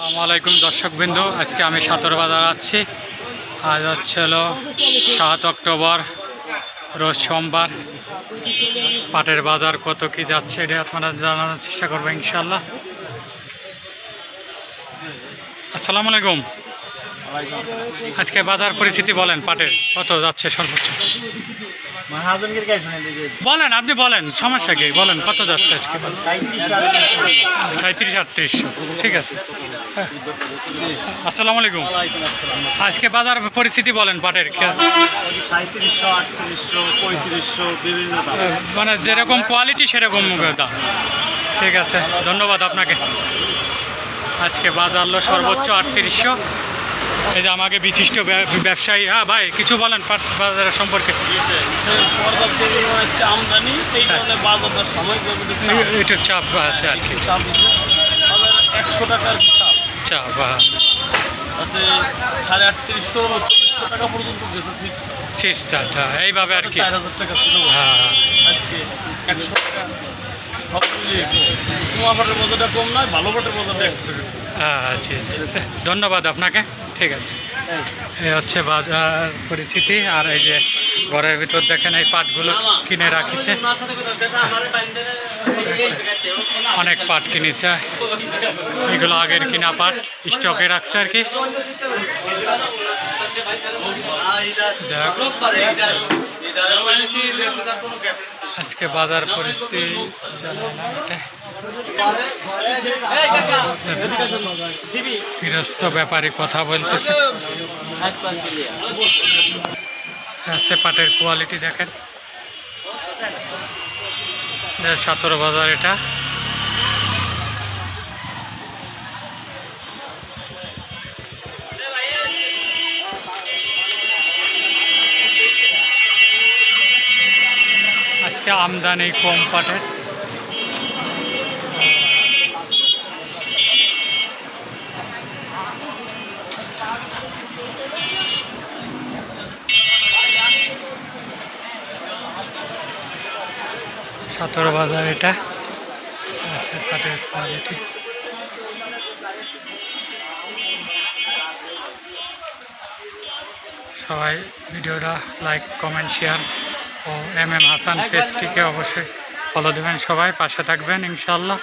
আসসালামু আলাইকুম দর্শকবৃন্দ আজকে আমি সাতর বাজার আছি। আজ হচ্ছে হলো সাত অক্টোবর রোজ সোমবার। পাটের বাজার কত কি যাচ্ছে এটা আপনারা জানানোর চেষ্টা করবেন ইনশাল্লাহ আসসালামু আলাইকুম। আজকে বাজার পরিস্থিতি বলেন পাটের কত যাচ্ছে সর্বোচ্চ? বলেন আপনি বলেন সমস্যা কি? বলেন কত যাচ্ছে আজকে? সাঁত্রিশ সাড়ে তিনশো। সাঁত্রিশ আটত্রিশ। ঠিক আছে। আসসালামু আলাইকুম। আজকে বাজার পরিস্থিতি বলেন পাটের আটত্রিশশো মানে যেরকম কোয়ালিটি সেরকম দাম। ঠিক আছে ধন্যবাদ আপনাকে। আজকে বাজার সর্বোচ্চ আটত্রিশশো। এই যে আমাকে বিশিষ্ট ব্যব- ব্যবসায়ী হ্যাঁ ভাই কিছু বলেন পাট বাজারের সম্পর্কে। আমদানি এই কারণে বাজারটা সাময়িক একটু চাপ আছে আর কি। একশো টাকার চাপ। তাতে সাড়ে আটত্রিশশো উনচল্লিশশো টাকা পর্যন্ত গেছে সিক্স হ্যাঁ, এইভাবে আর কি। চার হাজার টাকা ছিল হ্যাঁ। আজকে একশো টাকা সব মিলিয়ে কুমা পাটের মজাটা কম নয় ভালো পাটের মজাটা হ্যাঁ জি ধন্যবাদ আপনাকে। ঠিক আছে। এই হচ্ছে বাজার পরিচিতি, আর এই যে ঘরের ভিতর দেখেন এই পাটগুলো কিনে রাখিছে। অনেক পাট কিনেছে। এগুলো আগের কিনা পাট, স্টকে রাখছে আর কি। আজকে বাজার পরিস্থিতি জানি গৃহস্থ ব্যাপারী কথা বলতেছে। আছে পাটের কোয়ালিটি দেখেন। সতেরো বাজার এটা। আজকে আমদানি কম পাটের। সতেরো বাজার এটা। কোয়ালিটি সবাই ভিডিওটা লাইক, কমেন্ট, শেয়ার ও এম এম হাসান পেজটিকে অবশ্যই ফলো দেবেন সবাই, পাশে থাকবেন ইনশাল্লাহ।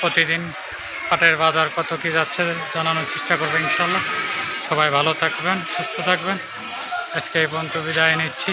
প্রতিদিন পাটের বাজার কত কি যাচ্ছে জানানোর চেষ্টা করবে ইনশাল্লাহ। সবাই ভালো থাকবেন, সুস্থ থাকবেন। আজকে এই পর্যন্ত বিদায় নিচ্ছি।